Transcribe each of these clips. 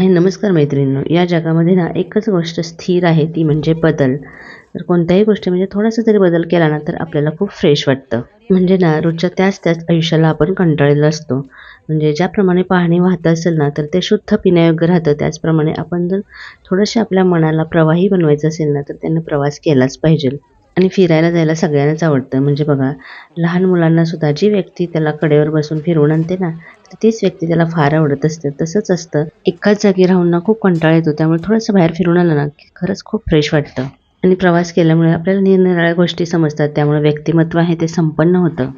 हाय नमस्कार मैत्रिणींनो या जगामध्ये ना एकच गोष्ट स्थिर आहे ती म्हणजे बदल. तर कोणत्याही गोष्टी म्हणजे थोडासा जरी बदल केला ना तर आपल्याला खूप फ्रेश वाटतं. म्हणजे ना रोजच्या त्याच त्याच आयुष्याला आपण कंटाळलेला असतो. म्हणजे ज्याप्रमाणे पाणी वाहत असेल ना तर ते शुद्ध पिण्यायोग्य राहतं. त्याचप्रमाणे आपण जर थोडंसे आपल्या मनाला प्रवाही बनवायचं असेल ना तर त्यांना प्रवास केलाच पाहिजे. आणि फिरायला जायला सगळ्यांनाच आवडतं. म्हणजे बघा लहान मुलांना सुद्धा जी व्यक्ती त्याला कडेवर बसून फिरवून आणते ना तर तीच व्यक्ती त्याला फार आवडत असते. तसंच असतं. एकाच जागी राहून ना खूप कंटाळा येतो. त्यामुळे थोडंसं बाहेर फिरून आलं ना की खरंच खूप फ्रेश वाटतं. आणि प्रवास केल्यामुळे आपल्याला निरनिराळ्या गोष्टी समजतात. त्यामुळे व्यक्तिमत्व आहे ते संपन्न होतं.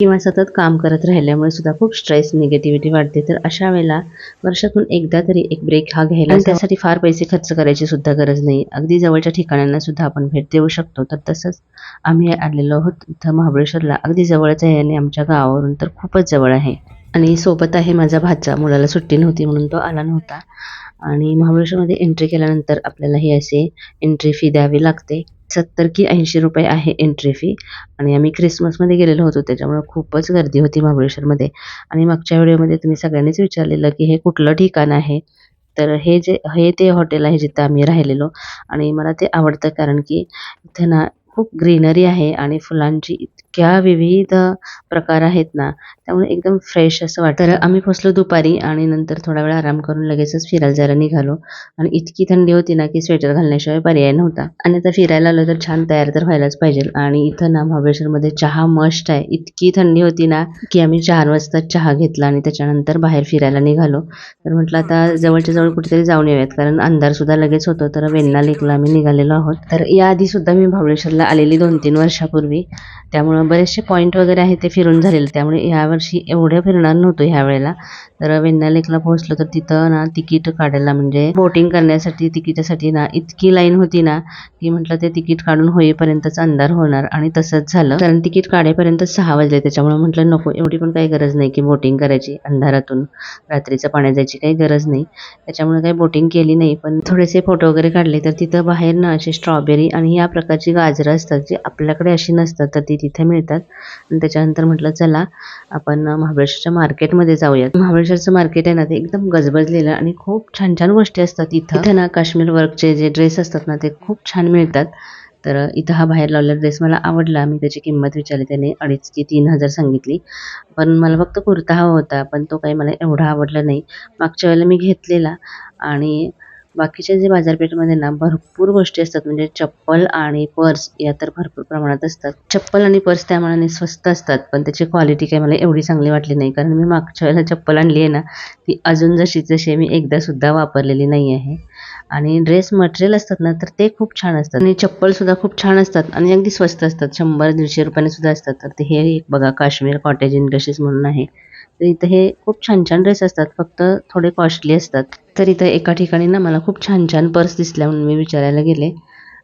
किंवा सतत काम करत राहिल्यामुळे सुद्धा खूप स्ट्रेस निगेटिव्हिटी वाढते. तर अशा वेळेला वर्षातून एकदा तरी एक ब्रेक हा घ्यायला आणि त्यासाठी फार पैसे खर्च करायची सुद्धा गरज नाही. अगदी जवळच्या ठिकाणांना सुद्धा आपण भेट देऊ शकतो. तर तसंच आम्ही आलेलो आहोत इथं महाबळेश्वरला. अगदी जवळच आहे आणि आमच्या गावावरून तर खूपच जवळ आहे. आणि सोबत आहे माझा भाचा. मुलाला सुट्टी नव्हती म्हणून तो आला नव्हता. आणि महाबळेश्वरमध्ये एंट्री केल्यानंतर आपल्याला ही असे एंट्री फी द्यावी लागते. सत्तर की ऐंशी रुपये आहे एंट्री फी आणि आम्ही क्रिसमसमध्ये गेलेलो होतो त्याच्यामुळे खूपच गर्दी होती महाबळेश्वरमध्ये. आणि मागच्या व्हिडिओमध्ये तुम्ही सगळ्यांनीच विचारलेलं की हे कुठलं ठिकाण आहे? तर हे जे हे ते हॉटेल आहे जिथं आम्ही राहिलेलो. आणि मला ते आवडतं कारण की इथं ना खूप ग्रीनरी आहे आणि फुलांची ज्या विविध प्रकार आहेत ना त्यामुळे एकदम फ्रेश असं वाटतं. तर आम्ही पोचलो दुपारी आणि नंतर थोडा वेळ आराम करून लगेचच फिरायला जायला निघालो. आणि इतकी थंडी होती ना की स्वेटर घालण्याशिवाय पर्याय नव्हता. आणि आता फिरायला आलो तर छान तयार तर व्हायलाच पाहिजे. आणि इथं ना महाबळेश्वरमध्ये चहा मस्ट आहे. इतकी थंडी होती ना की आम्ही चार वाजता चहा घेतला आणि त्याच्यानंतर बाहेर फिरायला निघालो. तर म्हटलं आता जवळच्या जवळ कुठेतरी जाऊन येऊयात. कारण अंधार सुद्धा लगेच होतो तर वेण्णा लेकला आम्ही निघालेलो आहोत. तर याआधी सुद्धा मी महाबळेश्वरला आलेली दोन तीन वर्षापूर्वी. त्यामुळं बरेचसे पॉईंट वगैरे आहे ते फिरून झालेले. त्यामुळे यावर्षी एवढं फिरणार नव्हतो ह्या वेळेला. तर वेन्ना लेकला पोहोचलो तर तिथं ना तिकीट काढायला म्हणजे बोटिंग करण्यासाठी तिकिटासाठी ना इतकी लाईन होती ना की म्हटलं ते तिकीट काढून होईपर्यंतच अंधार होणार आणि तसंच झालं. कारण तिकीट काढेपर्यंत सहा वाजले त्याच्यामुळे म्हटलं नको एवढी पण काही गरज नाही की बोटिंग करायची. अंधारातून रात्रीचं पाण्यात जायची काही गरज नाही. त्याच्यामुळे काही बोटिंग केली नाही. पण थोडेसे फोटो वगैरे काढले तर तिथं बाहेर ना अशी स्ट्रॉबेरी आणि या प्रकारची गाजरं असतात जी आपल्याकडे अशी नसतात तर ती तिथे मिळतात. आणि त्याच्यानंतर म्हटलं चला आपण महाबळेश्वरच्या मार्केटमध्ये जाऊयात. महाबळेश्वरचं मार्केट आहे ना ते एकदम गजबजलेलं आणि खूप छान छान गोष्टी असतात इथं. इथं ना काश्मीर वर्कचे जे ड्रेस असतात ना ते खूप छान मिळतात. तर इथं हा बाहेर लावलेला ड्रेस मला आवडला. मी त्याची किंमत विचारली त्याने अडीच ते तीन हजार सांगितली. पण मला फक्त कुर्ता हवा होता पण तो काही मला एवढा आवडला नाही. मागच्या वेळेला मी घेतलेला आणि बाकीच्या जे बाजारपेठेमध्ये ना भरपूर गोष्टी असतात म्हणजे चप्पल आणि पर्स या तर भरपूर प्रमाणात असतात. चप्पल आणि पर्स त्या मनाने स्वस्त असतात पण त्याची क्वालिटी काही मला एवढी चांगली वाटली नाही. कारण मी मागच्या वेळेला चप्पल आणली आहे ना ती अजून जशी जशी मी एकदा सुद्धा वापरलेली नाही आहे. आणि ड्रेस मटेरियल असतात ना तर ते खूप छान असतात. आणि चप्पल सुद्धा खूप छान असतात आणि अगदी स्वस्त असतात. शंभर दीडशे रुपयाने सुद्धा असतात. तर ते हे एक बघा काश्मीर कॉटेज इंडस्ट्रीज म्हणून आहे. तर इथं हे खूप छान छान ड्रेस असतात फक्त थोडे कॉस्टली असतात. तर इथं एका ठिकाणी ना मला खूप छान छान पर्स दिसल्या म्हणून मी विचारायला गेले.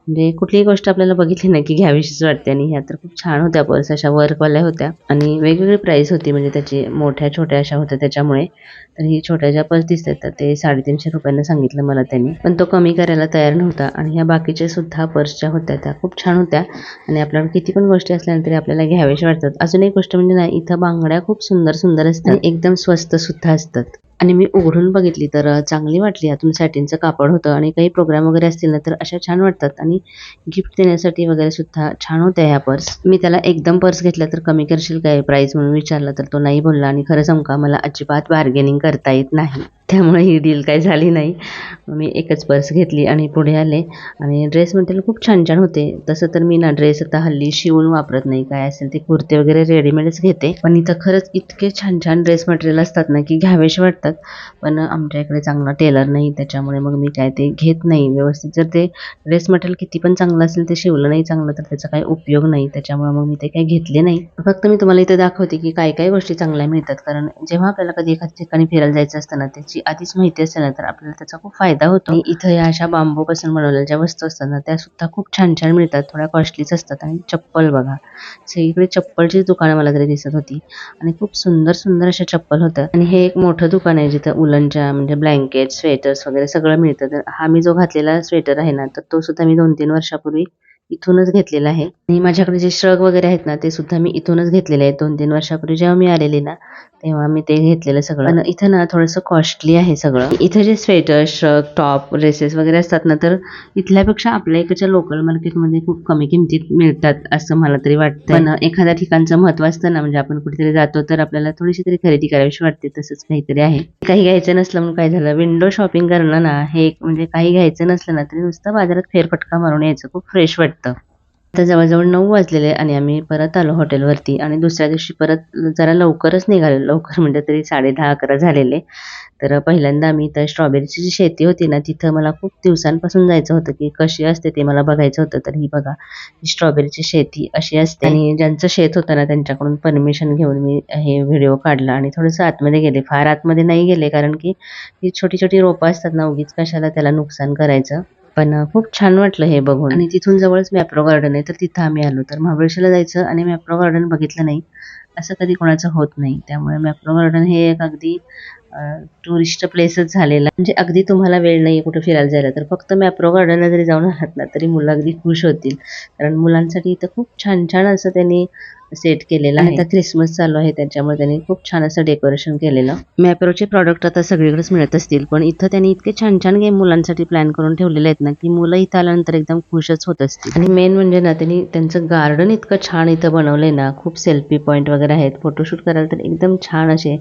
म्हणजे कुठलीही गोष्ट आपल्याला बघितली ना की घ्यावीशीच वाटते आणि ह्या तर खूप छान होत्या पर्स अशा वर्कवाल्या होत्या. आणि वेगवेगळी प्राईस होती म्हणजे त्याची मोठ्या छोट्या अशा होत्या त्याच्यामुळे. तर ही छोट्या ज्या पर्स दिसतात तर ते साडेतीनशे रुपयांना सांगितलं मला त्यांनी. पण तो कमी करायला तयार नव्हता आणि ह्या बाकीच्या सुद्धा पर्स ज्या होत्या त्या खूप छान होत्या. आणि आपल्याला किती पण गोष्टी असल्यानंतर आपल्याला घ्याव्याशी वाटतात. अजून एक गोष्ट म्हणजे ना इथं बांगड्या खूप सुंदर सुंदर असतात एकदम स्वस्त सुद्धा असतात. आणि मी उघडून बघितली तर चांगली वाटली. यातून सॅटिनचं कापड होतं आणि काही प्रोग्राम वगैरे असतील ना तर अशा छान वाटतात. आणि गिफ्ट देण्यासाठी वगैरे सुद्धा छान होत्या ह्या पर्स मी त्याला एकदम पर्स घेतला तर कमी करशील काय? प्राईस म्हणून विचारला तर तो नाही बोलला आणि खरं सांगू मला अजिबात बार्गेनिंग करता येत नाही. त्यामुळे ही डील काही झाली नाही. मी एकच पर्स घेतली आणि पुढे आले. आणि ड्रेस मटेरियल खूप छान छान होते. तसं तर मी ना ड्रेस आता हल्ली शिवून वापरत नाही. काय असेल ते कुर्ते वगैरे रेडीमेडच घेते. पण इथं खरंच इतके छान छान ड्रेस मटेरियल असतात ना की घ्यावेसे वाटतात पण आमच्या इकडे चांगला टेलर नाही त्याच्यामुळे मग मी काय ते घेत नाही. व्यवस्थित जर ते ड्रेस मटेरियल किती पण चांगलं असेल ते शिवलं नाही चांगलं तर त्याचा काही उपयोग नाही. त्याच्यामुळे मग मी ते काही घेतले नाही. फक्त मी तुम्हाला इथे दाखवते की काय काय गोष्टी चांगल्या मिळतात. कारण जेव्हा आपल्याला कधी एखाद्या ठिकाणी फिरायला जायचं असतं ना त्याची आधीच माहिती असेल ना तर आपल्याला त्याचा खूप फायदा होतो. आणि इथं या अशा बांबूपासून बनवलेल्या ज्या वस्तू असतात ना त्या सुद्धा खूप छान छान मिळतात. थोड्या कॉस्टलीच असतात. आणि चप्पल बघा. सगळीकडे चप्पलचीच दुकानं मला तरी दिसत होती. आणि खूप सुंदर सुंदर अशा चप्पल होत्या आणि हे एक मोठं दुकान आहे जिथं उलनच्या म्हणजे ब्लँकेट स्वेटर्स वगैरे सगळं मिळतं. तर हा मी जो घातलेला स्वेटर आहे ना तर तो सुद्धा मी दोन तीन वर्षापूर्वी इथूनच घेतलेला आहे. आणि माझ्याकडे जे श्रग वगैरे आहेत ना ते सुद्धा मी इथूनच घेतलेले आहेत. दोन तीन वर्षापूर्वी जेव्हा मी आलेले ना तेव्हा मी ते घेतलेलं सगळं. पण इथं ना थोडंसं कॉस्टली आहे सगळं. इथं जे स्वेटर श्रग टॉप ड्रेसेस वगैरे असतात ना तर इथल्यापेक्षा आपल्या इकडच्या लोकल मार्केटमध्ये खूप कमी किमतीत मिळतात असं मला तरी वाटतं. पण एखाद्या ठिकाणचं महत्त्व असतं ना म्हणजे आपण कुठेतरी जातो तर आपल्याला थोडीशी तरी खरेदी करावीशी वाटते तसंच काहीतरी आहे. काही घ्यायचं नसलं म्हणून काय झालं विंडो शॉपिंग करणं ना हे एक म्हणजे काही घ्यायचं नसलं ना तरी नुसतं बाजारात फेरफटका मारून यायचं. खूप फ्रेश वाटतं. आता जवळजवळ नऊ वाजलेले आणि आम्ही परत आलो हॉटेलवरती आणि दुसऱ्या दिवशी परत जरा लवकरच निघालो लवकर म्हणजे तरी साडे दहा अकरा झालेले. तर पहिल्यांदा आम्ही इथं स्ट्रॉबेरीची जी शेती होती ना तिथं मला खूप दिवसांपासून जायचं होतं की कशी असते ते मला बघायचं होतं. तर ही बघा स्ट्रॉबेरीची शेती अशी असते. आणि ज्यांचं शेत होतं ना त्यांच्याकडून परमिशन घेऊन मी हे व्हिडिओ काढला आणि थोडंसं आतमध्ये गेले. फार आतमध्ये नाही गेले कारण की ही छोटी छोटी रोपं असतात ना उगीच कशाला त्याला नुकसान करायचं. पण खूप छान वाटलं हे बघून. आणि तिथून जवळच मॅप्रो गार्डन आहे तर तिथं आम्ही आलो. तर महाबळेश्वरला जायचं आणि मॅप्रो गार्डन बघितलं नाही असं कधी कोणाचं होत नाही. त्यामुळे मॅप्रो गार्डन हे एक अगदी टुरिस्ट प्लेसच झालेला. म्हणजे अगदी तुम्हाला वेळ नाही कुठे फिरायला जायला. तर फक्त मॅप्रो गार्डनला जरी जाऊन आहात ना तरी मुलं अगदी खुश होतील. कारण मुलांसाठी इथं खूप छान छान असं त्यांनी सेट केलेलं आहे. आता क्रिसमस चालू आहे त्याच्यामुळे त्यांनी खूप छान असं डेकोरेशन केलेलं. मॅप्रोचे प्रॉडक्ट आता सगळीकडेच मिळत असतील. पण इथं त्यांनी इतके छान छान गेम मुलांसाठी प्लॅन करून ठेवलेले आहेत ना की मुलं इथं आल्यानंतर एकदम खुशच होत असतील. आणि मेन म्हणजे ना त्यांनी त्यांचं गार्डन इतकं छान इथं बनवलंय ना खूप सेल्फी पॉईंट वगैरे आहेत. फोटोशूट करायला तर एकदम छान असे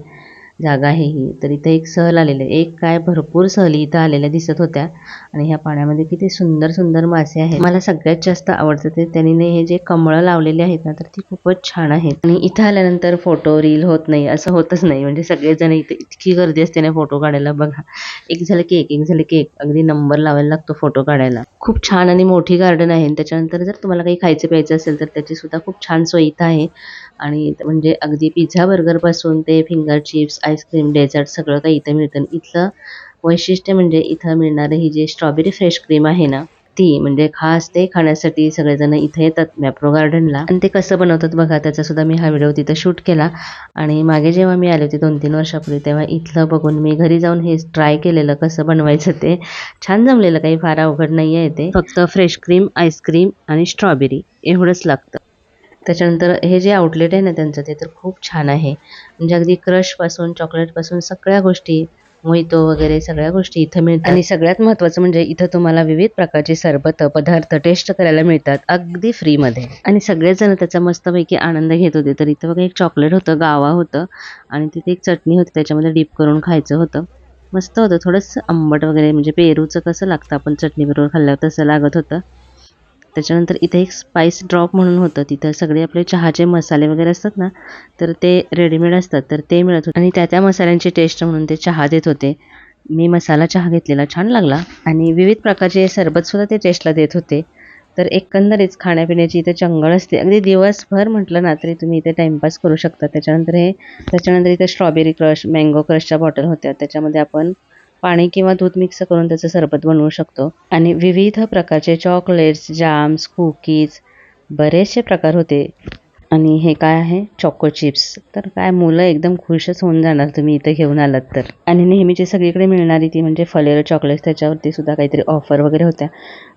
जागा आहे ही. तर इथं एक सहल आलेली एक काय भरपूर सहली इथं आलेल्या दिसत होत्या. आणि ह्या पाण्यामध्ये किती सुंदर सुंदर मासे आहेत. मला सगळ्यात जास्त आवडतं ते त्यांनी हे जे कमळं लावलेले आहेत ना तर ती खूपच छान आहेत. आणि इथं आल्यानंतर फोटो रील होत नाही असं होतच नाही. म्हणजे सगळेजण इथे इतकी गर्दी असते ना फोटो काढायला बघा. एक झालं केक एक झालं केक. अगदी नंबर लावायला लागतो फोटो काढायला. खूप छान आणि मोठी गार्डन आहे. आणि त्याच्यानंतर जर तुम्हाला काही खायचं प्यायचं असेल तर त्याची सुद्धा खूप छान सोय इथं आहे. आणि म्हणजे अगदी पिझ्झा बर्गरपासून ते फिंगर चिप्स आईस्क्रीम डेझर्ट सगळं काही इथं मिळतं. इथलं वैशिष्ट्य म्हणजे इथं मिळणारं ही जी स्ट्रॉबेरी फ्रेश क्रीम आहे ना ती म्हणजे खास ते खाण्यासाठी सगळेजण इथे येतात मॅप्रो गार्डनला आणि ते कसं बनवतात बघा त्याचा सुद्धा मी हा व्हिडिओ तिथं शूट केला. आणि मागे जेव्हा मी आले होते दोन तीन वर्षापूर्वी तेव्हा इथलं बघून मी घरी जाऊन हे ट्राय केलेलं कसं बनवायचं ते छान जमलेलं. काही फार अवघड नाही आहे ते. फक्त फ्रेश क्रीम आईस्क्रीम आणि स्ट्रॉबेरी एवढंच लागतं. त्याच्यानंतर हे जे आउटलेट आहे ना त्यांचं ते तर खूप छान आहे. म्हणजे अगदी क्रशपासून चॉकलेटपासून सगळ्या गोष्टी मोहितो वगैरे सगळ्या गोष्टी इथं मिळतात. आणि सगळ्यात महत्त्वाचं म्हणजे इथं तुम्हाला विविध प्रकारचे सरबत पदार्थ टेस्ट करायला मिळतात अगदी फ्रीमध्ये आणि सगळेच जण त्याचा मस्तपैकी आनंद घेत होते. तर इथं बघा एक चॉकलेट होतं गावा होतं आणि तिथे एक चटणी होती त्याच्यामध्ये डीप करून खायचं होतं. मस्त होतं. थोडंसं आंबट वगैरे म्हणजे पेरूचं कसं लागतं आपण चटणीबरोबर खाल्ल्यावर तसं लागत होतं. त्याच्यानंतर इथे एक स्पाईस ड्रॉप म्हणून होतं. तिथं सगळे आपले चहाचे मसाले वगैरे असतात ना तर ते रेडीमेड असतात. तर ते मिळत होते. आणि त्या त्या मसाल्यांची टेस्ट म्हणून ते चहा देत होते. मी मसाला चहा घेतलेला. छान लागला. आणि विविध प्रकारचे सरबतसुद्धा ते टेस्टला देत होते. तर एकंदरीत खाण्यापिण्याची इथे चंगळ असते. अगदी दिवसभर म्हटलं ना तरी तुम्ही इथे टाइमपास करू शकता. त्याच्यानंतर हे त्याच्यानंतर इथे स्ट्रॉबेरी क्रश मँगो क्रशच्या बॉटल होत्या. त्याच्यामध्ये आपण पाणी किंवा दूध मिक्स करून त्याचं सरबत बनवू शकतो. आणि विविध प्रकारचे चॉकलेट्स जाम्स कुकीज बरेचसे प्रकार होते. आणि हे काय आहे? चॉको चिप्स तर काय मुलं एकदम खुशच होऊन जाणार तुम्ही इथं घेऊन आलात तर. आणि नेहमीची सगळीकडे मिळणारी ती म्हणजे फलेरो चॉकलेट्स त्याच्यावरती सुद्धा काहीतरी ऑफर वगैरे होत्या.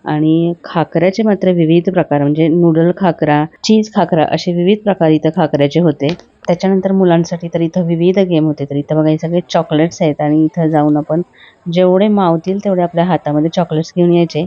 आणि खाकऱ्याचे मात्र विविध प्रकार म्हणजे नूडल खाकरा चीज खाकरा असे विविध प्रकार इथं खाकऱ्याचे होते. त्याच्यानंतर मुलांसाठी तर इथं विविध गेम होते. तर इथं बघा हे सगळे चॉकलेट्स आहेत आणि इथं जाऊन आपण जेवढे मावतील तेवढे आपल्या हातामध्ये चॉकलेट्स घेऊन यायचे.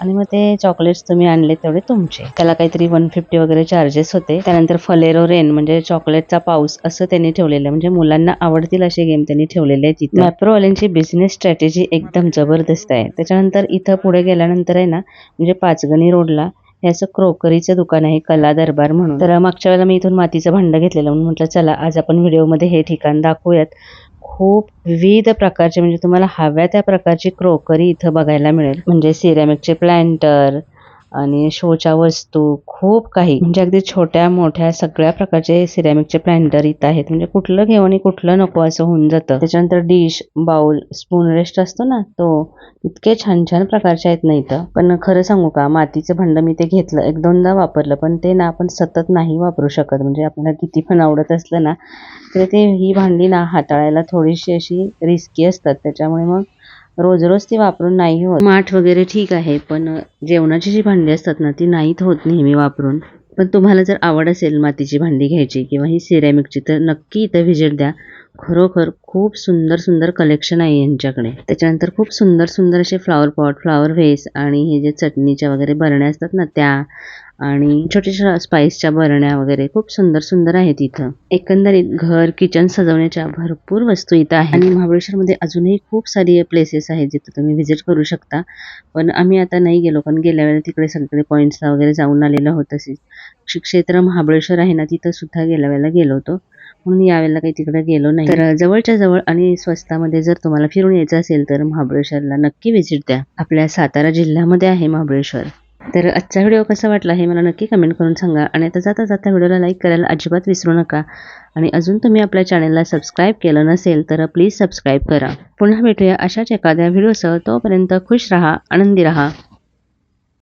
आणि मग ते चॉकलेट्स तुम्ही आणले तेवढे तुमचे. त्याला काहीतरी वन फिफ्टी वगैरे चार्जेस होते. त्यानंतर फलेरो रेन म्हणजे चॉकलेटचा पाऊस असं त्यांनी ठेवलेलं म्हणजे मुलांना आवडतील असे गेम त्यांनी ठेवलेले आहेत इथं. मॅप्रोवाल्यांची बिझनेस स्ट्रॅटेजी एकदम जबरदस्त आहे. त्याच्यानंतर इथं पुढे गेल्यानंतर आहे ना म्हणजे पाचगणी रोडला हे असं क्रोकरीचं दुकान आहे कला दरबार म्हणून. तर मागच्या वेळेला मी इथून मातीचं भांडं घेतलेलं म्हणून म्हटलं चला आज आपण व्हिडिओमध्ये हे ठिकाण दाखवूयात. खूप विविध प्रकारचे म्हणजे तुम्हाला हव्या त्या प्रकारची क्रोकरी इथं बघायला मिळेल. म्हणजे सिरॅमिकचे प्लॅन्टर आणि शोच्या वस्तू खूप काही. म्हणजे अगदी छोट्या मोठ्या सगळ्या प्रकारचे सिरॅमिकचे प्लॅन्टर इथं आहेत. म्हणजे कुठलं घेऊ आणि कुठलं नको असं होऊन जातं. त्याच्यानंतर डिश बाउल स्पून रेस्ट असतो ना तो इतके छान छान प्रकारचे आहेत ना इथं. पण खरं सांगू का मातीचं भांडं मी ते घेतलं एक दोनदा वापरलं पण ते ना आपण सतत नाही वापरू शकत. म्हणजे आपल्याला किती पण आवडत असलं ना तर ते ही भांडी ना हाताळायला थोडीशी अशी रिस्की असतात. त्याच्यामुळे मग रोज रोज ती वापरून नाही होत. माठ वगैरे ठीक आहे पण जेवणाची जी भांडी असतात ना ती नाहीत होत नेहमी वापरून. पण तुम्हाला जर आवड असेल मातीची भांडी घ्यायची किंवा ही सिरॅमिकची तर नक्की इथं व्हिजिट द्या. खरोखर खूप सुंदर सुंदर कलेक्शन आहे यांच्याकडे. त्याच्यानंतर खूप सुंदर सुंदर असे फ्लावर पॉट फ्लावर व्हेस आणि हे जे चटणीच्या वगैरे बरण्या असतात ना त्या आणि छोट्याशा स्पाइसच्या बरण्या वगैरे खूप सुंदर सुंदर आहेत इथं. एकंदरीत घर किचन सजवण्याच्या भरपूर वस्तू इथं आहेत. आणि महाबळेश्वरमध्ये अजूनही खूप सारी प्लेसेस आहेत जिथं तुम्ही व्हिजिट करू शकता. पण आम्ही आता नाही गेलो पण गेल्या वेळेला तिकडे सगळे पॉईंट्सला वगैरे जाऊन आलेलो आहोत तसेच. क्षेत्र महाबळेश्वर आहे ना तिथं सुद्धा गेल्या वेळेला गेलो होतो. म्हणून यावेळेला काही तिकडे गेलो नाही. तर जवळच्या जवळ आणि स्वस्तामध्ये जर तुम्हाला फिरून यायचं असेल तर महाबळेश्वरला नक्की व्हिजिट द्या. आपल्या सातारा जिल्ह्यामध्ये आहे महाबळेश्वर. तर आजचा व्हिडिओ कसा वाटला हे मला नक्की कमेंट करून सांगा. आणि आता जाता जाता व्हिडिओला लाईक करायला अजिबात विसरू नका. आणि अजून तुम्ही आपल्या चॅनलला सबस्क्राईब केलं नसेल तर प्लीज सबस्क्राईब करा. पुन्हा भेटूया अशाच एखाद्या व्हिडिओसह तोपर्यंत खुश राहा आनंदी राहा.